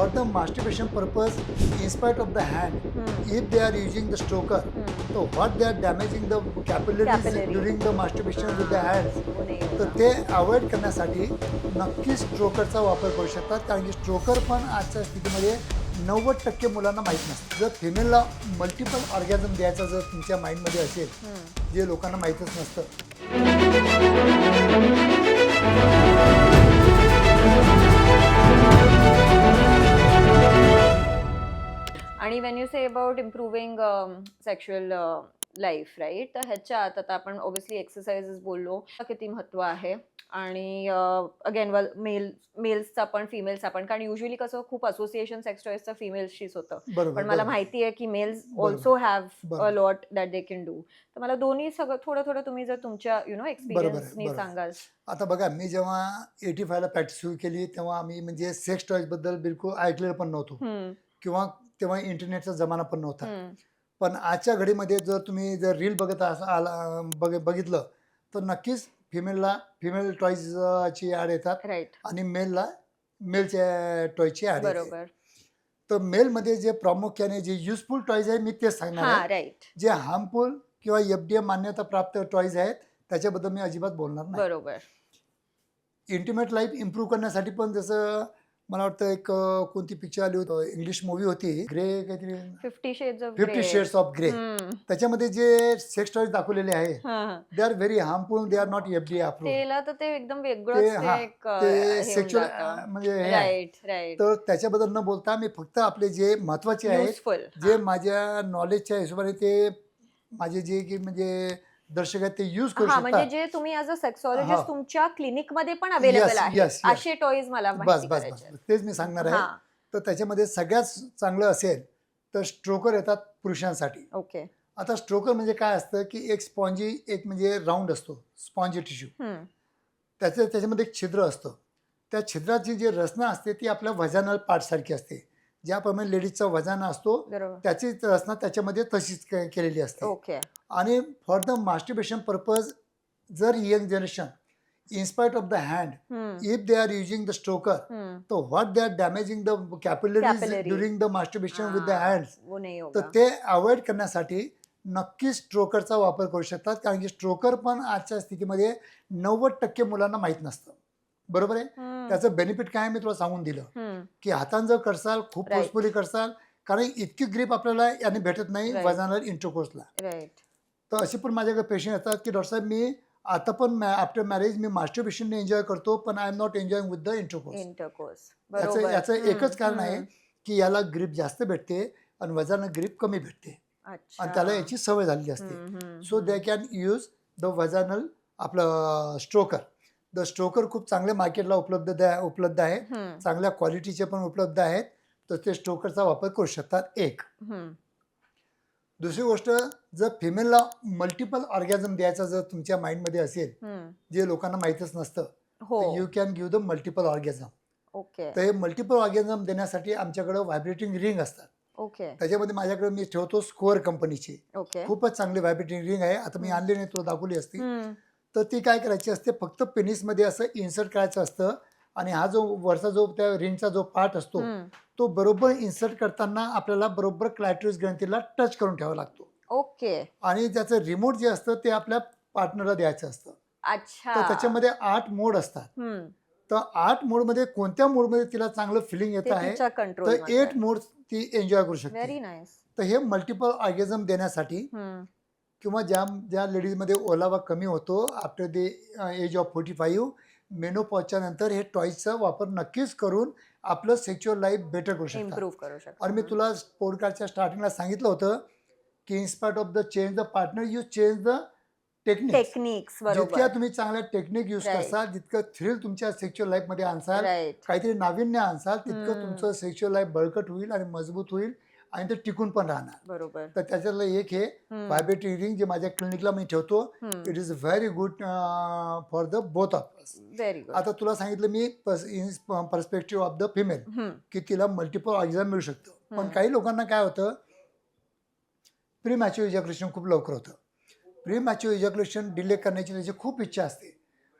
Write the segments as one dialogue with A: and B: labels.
A: for the masturbation purpose, in spite of the hand, if they are using the stroker, so what they are damaging the capillaries
B: Capillary.
A: during the masturbation with the hands.
B: हो
A: तर. ते avoid करण्यासाठी नक्कीच स्ट्रोकरचा वापर करू शकतात कारण की स्ट्रोकर पण आजच्या स्थितीमध्ये नव्वद टक्के मुलांना माहीत नसतं जर फिमेलला मल्टिपल ऑर्गॅझम द्यायचा जर तुमच्या माइंडमध्ये असेल जे लोकांना माहीतच नसतं
B: आणि when you say about improving sexual life right तर ह्याच्यात आता आपण ओबियसली एक्सरसाइजेस बोललो. किती महत्त्व आहे? आणि अगेन वेल मेल मेल्सचा पण फिमेल्सचा पण. कारण युजली कसं खूप असोसिएशन सेक्स टॉईजचं फिमेल्सशीच होतं. पण मला. माहिती आहे की males. Also have a. Lot that they can do तर मला दोन्ही सगळं थोडं थोडं तुम्ही जर तुमच्या यु नो एक्सपिरियन्सनी. सांगाल.
A: आता बघा मी जेव्हा एटी फायला प्रॅक्टिस सुरू केली तेव्हा आम्ही म्हणजे सेक्स टॉयजबद्दल बिलकुल ऐकलेलं पण नव्हतो. किंवा तेव्हा इंटरनेटचा जमाना पण नव्हता. पण आजच्या घडीमध्ये जर तुम्ही जर रील बघत आला बघ बघितलं तर नक्कीच फिमेलला फिमेल टॉयजची ॲड येतात आणि मेलला मेलच्या टॉयची ॲड येते. तर मेलमध्ये जे प्रामुख्याने जे युजफुल टॉयज आहे मी तेच सांगणार आहे. जे हार्मफुल किंवा एफ डी एम मान्यता प्राप्त टॉयज आहेत त्याच्याबद्दल मी अजिबात बोलणार नाही.
B: बरोबर.
A: इंटिमेट लाईफ इम्प्रूव्ह करण्यासाठी पण जसं मला वाटतं एक कोणती पिक्चर आली होती इंग्लिश मूवी होती. ग्रे काहीतरी.
B: Fifty shades of
A: fifty shades of grey त्याच्यामध्ये जे सेक्स टॉयज दाखवलेले आहे they are very harmful they are not F D
B: त्याला तर ते एकदम
A: ते सेक्च्युअल म्हणजे हे तर त्याच्याबद्दल न बोलता मी फक्त आपले जे महत्त्वाचे आहेत जे माझ्या नॉलेजच्या हिशोबाने ते माझे जे की म्हणजे दर्शक आहेत ते यूज करू
B: हा म्हणजे जे तुम्ही ॲज अ
A: हा.
B: सेक्सॉलॉजिस्ट तुमच्या क्लिनिकमध्ये पण अवेलेबल आहे
A: yes, yes.
B: असे टॉईज मला
A: बस
B: माहिती
A: बस
B: करायचे
A: बस.
B: आहेत.
A: तेच मी सांगणार आहे.
B: हा.
A: तर त्याच्यामध्ये सगळ्यात चांगलं असेल तर स्ट्रोकर येतात पुरुषांसाठी.
B: ओके
A: आता स्ट्रोकर म्हणजे काय असतं की एक स्पॉन्जी एक म्हणजे राऊंड असतो स्पॉन्जी टिश्यू त्याचं त्याच्यामध्ये एक छिद्र असतं. त्या छिद्राची जी रचना असते ती आपल्या वजानल पार्टसारखी असते. ज्याप्रमाणे लेडीजचा वजाना असतो
B: बरोबर.
A: त्याची रचना त्याच्यामध्ये तशीच के- केलेली असते.
B: ओके.
A: आणि फॉर द मास्टरबेशन पर्पज जर young generation in spite of the hand if they are using the stroker तर what they are damaging the capillaries
B: Capillary.
A: During the masturbation with the
B: वो नाही
A: तर
B: होगा
A: ते अवॉइड करण्यासाठी नक्कीच स्ट्रोकरचा वापर करू शकतात कारण की स्ट्रोकर पण आजच्या स्थितीमध्ये नव्वद टक्के मुलांना माहीत नसतं. बरोबर आहे? त्याचं बेनिफिट काय मी तुला सांगून दिलं. की हातानं जर करसाल खूप. फोर्सफुली करसाल कारण इतकी ग्रीप आपल्याला याने भेटत नाही. वजनाला इंटरकोर्सला तर असे पण माझ्याकडे पेशंट येतात की डॉक्टर साहेब मी आता पण आफ्टर मॅरेज मी मास्टरबेशनने एन्जॉय करतो पण I am not enjoying with the intercourse
B: intercourse
A: याचं एकच कारण आहे. की याला ग्रीप जास्त भेटते आणि वजानं ग्रीप कमी भेटते. आणि त्याला याची सवय झालेली असते. So they can use the vaginal आपलं स्ट्रोकर द स्ट्रोकर खूप चांगल्या मार्केटला उपलब्ध द्या- उपलब्ध आहे. चांगल्या क्वालिटीचे पण उपलब्ध आहेत. तर ते स्ट्रोकरचा वापर करू शकतात एक. दुसरी गोष्ट जर फिमेलला मल्टिपल ऑर्गॅझम द्यायचा जर तुमच्या माइंडमध्ये असेल. जे लोकांना माहीतच नसतं you can give the multiple orgasm
B: okay.
A: तर हे मल्टिपल ऑर्गॅझम देण्यासाठी आमच्याकडं व्हायब्रेटिंग रिंग असतात.
B: ओके.
A: त्याच्यामध्ये माझ्याकडे मी ठेवतो स्कोअर कंपनीची
B: ओके.
A: खूपच चांगली व्हायब्रेटिंग रिंग आहे. आता मी. आणली नाही तुला दाखवली असती. तर ती काय करायची असते फक्त पेनिसमध्ये असं इन्सर्ट करायचं असतं आणि हा जो वरचा जो त्या रिंगचा जो पार्ट असतो. तो बरोबर इन्सर्ट करताना आपल्याला बरोबर क्लायट्रिस ग्रंथीला टच करून ठेवावा लागतो.
B: ओके.
A: आणि त्याचं रिमोट जे असतं ते आपल्या पार्टनरला द्यायचं असतं.
B: अच्छा.
A: तर त्याच्यामध्ये आठ मोड असतात. तर आठ मोडमध्ये कोणत्या मोडमध्ये तिला चांगलं फिलिंग येत आहे तर एट मोड ती एन्जॉय करू शकते. तर हे मल्टिपल ऑर्गॅझम देण्यासाठी किंवा ज्या ज्या लेडीजमध्ये ओलावा कमी होतो after the age of forty five मेनोपॉजच्या नंतर हे टॉईजचा वापर नक्कीच करून आपलं सेक्च्युअल लाईफ बेटर करू
B: इम्प्रूव्ह करू शकतो
A: आणि मी तुला पॉडकास्टच्या स्टार्टिंगला सांगितलं होतं की in spite of the change the partner you change the technique
B: techniques
A: जितक्या तुम्ही चांगल्या टेक्निक यूज. करसाल जितकं थ्रिल तुमच्या सेक्च्युअल लाईफमध्ये आणसाल काहीतरी नाविन्य आणसाल तितकं. तुमचं सेक्च्युअल लाईफ बळकट होईल आणि मजबूत होईल. आणि ते टिकून पण राहणार.
B: बरोबर.
A: तर त्याच्यातलं एक हे
B: हम्म,
A: व्हायब्रेटिंग रिंग जे माझ्या क्लिनिकला मी ठेवतो. It is very good for the both of आता तुला सांगितलं मी in perspective of the female की तिला मल्टिपल ऑर्गॅझम मिळू शकतं. पण. काही लोकांना काय होतं प्री मॅच्युअर इजॅक्युलेशन खूप लवकर होतं. प्री मॅच्युअर इजॅक्युलेशन डिले करण्याची त्याची खूप इच्छा असते.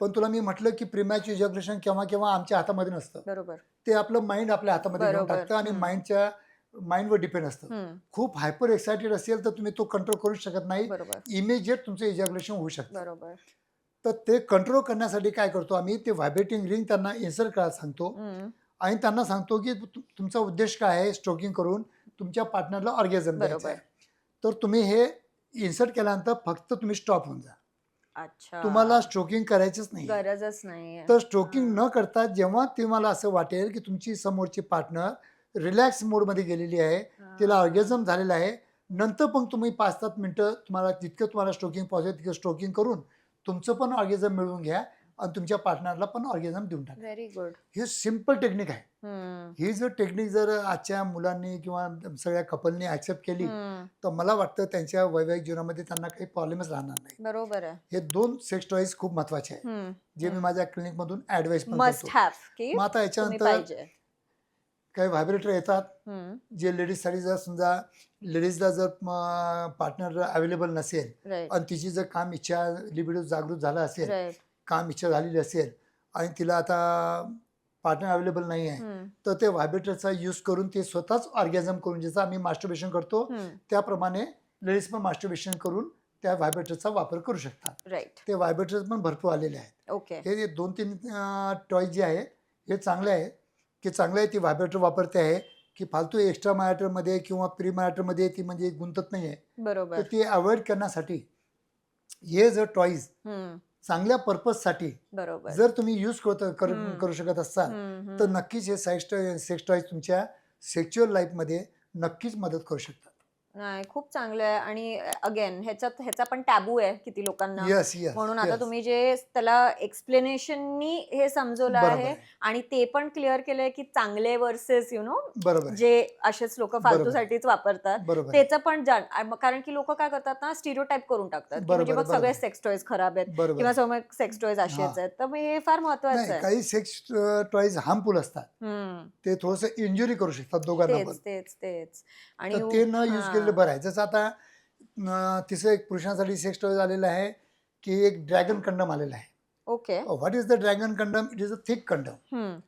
A: पण तुला मी म्हटलं की प्री मॅच्युअर इजॅक्युलेशन केव्हा केव्हा आमच्या हातामध्ये नसतं.
B: बरोबर.
A: ते आपलं माइंड आपल्या हातामध्ये घेऊन. टाकतं आणि. माइंडच्या माइंडवर डिपेंड असतं. खूप हायपर एक्सायटेड असेल तर तुम्ही तो कंट्रोल करू शकत नाही. इमिजिएट तुमचं इजॅक्युलेशन होऊ शकतं. तर ते कंट्रोल करण्यासाठी काय करतो आम्ही ते व्हायब्रेटिंग रिंग त्यांना इन्सर्ट करायला सांगतो. आणि त्यांना सांगतो की तुमचा उद्देश काय आहे स्ट्रोकिंग करून तुमच्या पार्टनरला ऑर्गॅझम द्यायचं. आहे. तर तुम्ही हे इन्सर्ट केल्यानंतर फक्त तुम्ही स्टॉप होऊन जा.
B: अच्छा.
A: तुम्हाला स्ट्रोकिंग करायचंच नाही.
B: गरजच नाहीये.
A: तर स्ट्रोकिंग न करता जेव्हा तुम्हाला असं वाटेल की तुमची समोरची पार्टनर रिलॅक्स मोडमध्ये गेलेली आहे. तिला ऑर्गॅझम झालेला आहे. नंतर पण तुम्ही पाच सात मिनटं तुम्हाला जितकं तुम्हाला स्ट्रोकिंग पाहिजे तितकं स्ट्रोकिंग करून तुमचं पण ऑर्गॅझम मिळवून घ्या आणि तुमच्या पार्टनरला पण ऑर्गॅझम देऊन टाका.
B: व्हेरी गुड
A: हे सिंपल टेक्निक आहे. ही जर टेक्निक जर आजच्या मुलांनी किंवा सगळ्या कपलनी ऍक्सेप्ट केली तर मला वाटतं त्यांच्या वैवाहिक जीवनामध्ये त्यांना काही प्रॉब्लेमच राहणार नाही
B: बरोबर आहे.
A: हे दोन सेक्स टॉईज खूप महत्त्वाचे आहे जे मी माझ्या क्लिनिकमधून ऍडवाइस पण
B: मस्ट
A: करतो.
B: हॅव की
A: मग आता याच्यानंतर काही व्हायब्रेटर येतात. जे लेडीजसाठी जर समजा लेडीजला जर पार्टनर अवेलेबल नसेल आणि तिची जर काम इच्छा लिबिडो जागृत झाला असेल काम इच्छा झालेली असेल आणि तिला आता पार्टनर अवेलेबल नाही आहे तर ते व्हायब्रेटरचा यूज करून ते स्वतःच ऑर्गॅझम करून जसं आम्ही मास्टरबेशन करतो त्याप्रमाणे लेडीज पण मास्टरबेशन करून त्या व्हायब्रेटरचा वापर करू शकतात. ते व्हायब्रेटर पण भरपूर आलेले आहेत. हे दोन तीन टॉय जे आहेत हे चांगले आहेत की चांगले आहे ती व्हायब्रेटर वापरते आहे की फालतू एक्स्ट्रा मॅटरमध्ये किंवा प्री मॅटरमध्ये ती म्हणजे गुंतत नाही आहे. तर ती अवॉइड करण्यासाठी हे जर टॉईज
B: हम्म,
A: चांगल्या पर्पजसाठी
B: बरोबर.
A: जर तुम्ही यूज करत कर-
B: हम्म.
A: करू शकत असाल
B: हम्म,
A: तर. नक्कीच हे सेक्स टॉय सेक्स टॉईज तुमच्या सेक्च्युअल लाईफमध्ये नक्कीच मदत करू शकतात.
B: नाही खूप चांगलं आहे आणि अगेन ह्याच्यात ह्याचा पण टॅबू आहे किती लोकांना
A: येस येस
B: म्हणून आता तुम्ही जे त्याला एक्सप्लेनेशननी हे समजवलं
A: बरोबर
B: आहे
A: आहे.
B: आणि ते पण क्लिअर केलंय की चांगले वर्सेस यु नो
A: बरोबर आहे.
B: जे असेच लोक फालतूसाठीच वापरतात
A: बरोबर आहे.
B: त्याचं पण जाण आ- कारण की लोक काय करतात ना स्टिरिओ टाईप करून टाकतात की
A: बरोबर
B: म्हणजे मग सगळे
A: बरोबर.
B: सेक्स टॉयज खराब आहेत
A: बरोबर
B: किंवा
A: आहे.
B: समज सेक्स टॉयज असेच. आहेत तर मग हे फार महत्वाचं
A: नाही
B: आहे
A: काही सेक्स टॉईज हार्मफुल असतात
B: हम्म,
A: ते थोडस इंजुरी करू शकतात दोघांना पण
B: तेच तेच तेच आणि
A: तर ते न यूज
B: हा.
A: केलेलं बरं आहे. जसं आता अं, तिसरं एक पुरुषांसाठी सेक्स टॉय आलेलं आहे की एक ड्रॅगन कंडम आलेला आहे.
B: Okay.
A: What is the dragon condom it is a thick condom
B: hmm,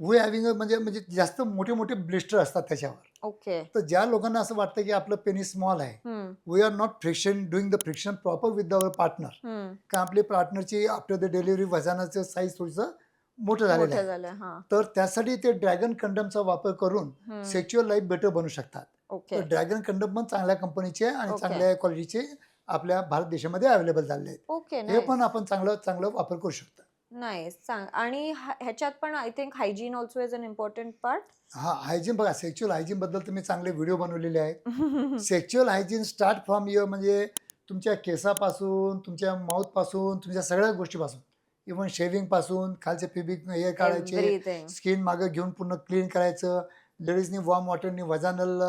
A: we having म्हणजे म्हणजे जास्त मोठे मोठे ब्लिस्टर असतात त्याच्यावर.
B: ओके.
A: तर ज्या लोकांना असं वाटतं की आपलं पेनिस स्मॉल आहे
B: हम्म,
A: we are not friction doing the friction proper with our partner
B: hmm.
A: का आपली पार्टनरची आफ्टर द डिलिव्हरी वजनाचं साईज थोडंसं मोठं झालेलं
B: मोठं
A: आहे.
B: झालं हा.
A: तर त्यासाठी ते ड्रॅगन कंडमचा वापर करून
B: हम्म,
A: सेक्च्युअल लाईफ बेटर बनू शकतात.
B: ओके.
A: ड्रॅगन कंडम पण चांगल्या कंपनीचे आणि. चांगल्या क्वालिटीचे आपल्या भारत देशामध्ये अवेलेबल झाले आहेत.
B: ओके
A: हे
B: नाही
A: पण आपण चांगलं चांगलं वापर करू शकतो.
B: नाही सांग आणि हा- ह्याच्यात पण I think hygiene also is an important part
A: हा हायजीन बघा सेक्च्युअल हायजीन बद्दल तुम्ही चांगले व्हिडिओ बनवलेले आहेत. Sexual hygiene start from your म्हणजे तुमच्या केसापासून तुमच्या माउथपासून तुमच्या सगळ्या गोष्टीपासून. इव्हन शेविंगपासून खालचे फिबिक हे काढायचे
B: एव्हरीथिंग
A: स्किन मागं घेऊन पूर्ण क्लीन करायचं. लेडीजनी वॉर्म वॉटरनी वजानल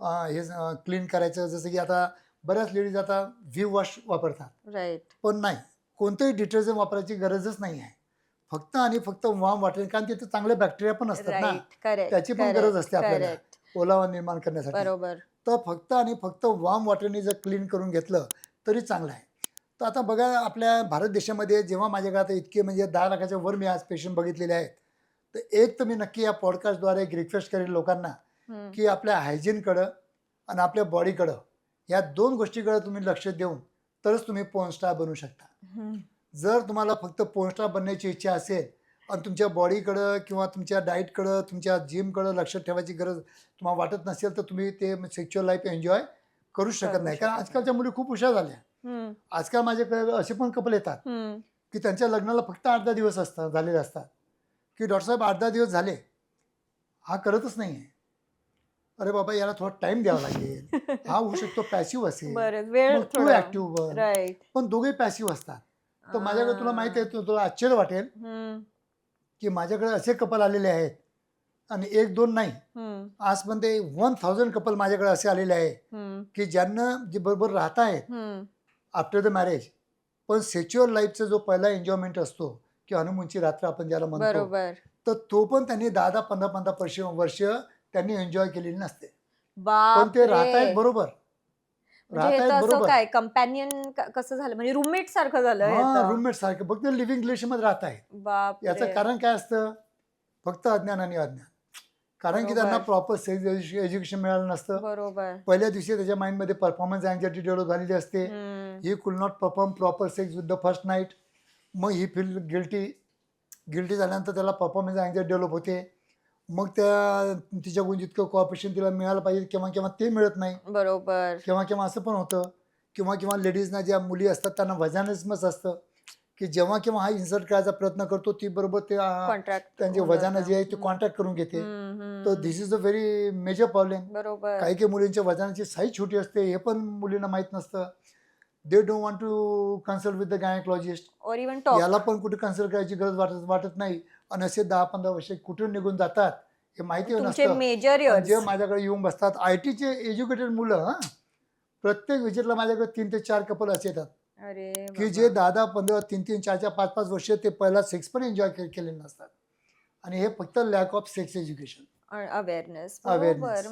A: हे क्लीन करायचं. जसं की आता बऱ्याच लेडीज आता व्ह्यू वॉश वापरतात.
B: राईट
A: पण नाही. कोणतंही डिटर्जंट वापरायची गरजच नाही आहे. फक्त आणि फक्त वॉर्म वॉटर कारण तिथे चांगले बॅक्टेरिया पण असतात ना. त्याची पण गरज असते आपल्याला. ओलावा निर्माण करण्यासाठी.
B: बरोबर.
A: तर फक्त आणि फक्त वॉर्म वॉटरने जर क्लीन करून घेतलं तरी चांगलं आहे. तर आता बघा आपल्या भारत देशामध्ये जेव्हा माझ्याकडे आता इतके म्हणजे दहा लाखाच्या वर मी आज पेशंट बघितलेले आहेत. तर एक तर मी नक्की या पॉडकास्टद्वारे एक रिक्वेस्ट करेन लोकांना की आपल्या हायजीनकडं आणि आपल्या बॉडीकडं या दोन गोष्टीकडे तुम्ही लक्ष देऊन तरच तुम्ही पोर्न स्टार बनू शकता. जर तुम्हाला फक्त पोर्न स्टार बनण्याची इच्छा असेल आणि तुमच्या बॉडीकडं किंवा तुमच्या डाईटकडं तुमच्या जिमकडं लक्ष ठेवायची गरज तुम्हाला वाटत नसेल तर तुम्ही ते सेक्च्युअल लाईफ एन्जॉय करू शकत नाही. कारण आजकालच्या मुली खूप हुशार झाल्या. आजकाल माझ्याकडे असे पण कपल येतात की त्यांच्या लग्नाला फक्त आठ दहा दिवस असतात झालेले असतात. की डॉक्टर साहेब आठ दहा दिवस झाले. हा करतच नाही आहे अरे बाबा याला थोडा टाइम द्यावा लागेल. हा होऊ शकतो पॅसिव्ह असेल. मग तू ऍक्टिव्ह पण दोघे पॅसिव्ह असतात. तर माझ्याकडे तुला माहिती आहे तु- तुला आश्चर्य वाटेल की माझ्याकडे असे कपल आलेले आहेत. आणि एक दोन नाही. आजपर्यंत वन थाउजंड कपल माझ्याकडे असे आलेले आहे की ज्यांना जे बरोबर राहत आहेत आफ्टर द मॅरेज पण सेक्च्युअल लाईफचा जो पहिला एन्जॉयमेंट असतो की हनुमूनची रात्र आपण ज्याला म्हणतो
B: बरोबर.
A: तर तो पण त्यांनी दहा दहा पंधरा पंधरा वर्ष वर्ष त्यांनी एन्जॉय केलेली नसते. पण ते राहतायत बरोबर.
B: म्हणजे हे तर
A: राहतायत
B: असं
A: बरोबर.
B: काय कंपॅनियन कसं झालं? म्हणजे रूममेट सारखं झालं हे
A: हा
B: तर.
A: रूममेट सारखं. फक्त लिव्हिंग रिलेशनमध्ये राहत आहे
B: बाप
A: याचं. कारण काय असतं? फक्त अज्ञान आणि अज्ञान. कारण की त्यांना. प्रॉपर सेक्स एज्युकेशन मिळालं नसतं.
B: बरोबर.
A: पहिल्या दिवशी त्याच्या माइंडमध्ये परफॉर्मन्स अँझायटी डेव्हलप झालेली असते.
B: हम्म.
A: He could not perform proper sex with the first night मग ही फील गिल्टी गिल्टी झाल्यानंतर त्याला परफॉर्मन्स अँझायटी डेव्हलप होते. मग त्या तिच्याकडून जितकं कॉपरेशन तिला मिळालं पाहिजे केव्हा केव्हा ते मिळत नाही.
B: बरोबर.
A: केव्हा केव्हा असं पण होतं किंवा किंवा लेडीजना ज्या मुली असतात त्यांना वजानिसमच असतं की जेव्हा केव्हा हा इन्सर्ट करायचा प्रयत्न करतो ती बरोबर ते त्यांचे वजन जे आहे ते कॉन्टॅक्ट करून घेते. तर this is a very major problem
B: बरोबर.
A: काही काही मुलींच्या वजनाची साईज छोटी असते हे पण मुलींना माहीत नसतं. They don't want to consult with the gynaecologist
B: और इवन टॉक
A: याला पण कुठे कन्सल्ट करायची गरज वाटत वाटत नाही. आणि असे दहा पंधरा वर्ष कुठून निघून जातात हे माहिती
B: तुमचे
A: नसतं.
B: मेजर
A: आणि
B: इयर्स
A: जे माझ्याकडे येऊन बसतात आय टीचे एज्युकेटेड मुलं हां. प्रत्येक विजिटला माझ्याकडे तीन ते चार कपल असे येतात.
B: अरे
A: की जे दहा दहा पंधरा तीन तीन चार चार पाच पाच वर्ष ते पहिला सेक्स पण एन्जॉय केलेले नसतात. आणि हे फक्त lack of sex education
B: awareness
A: Awareness.
B: बरोबर.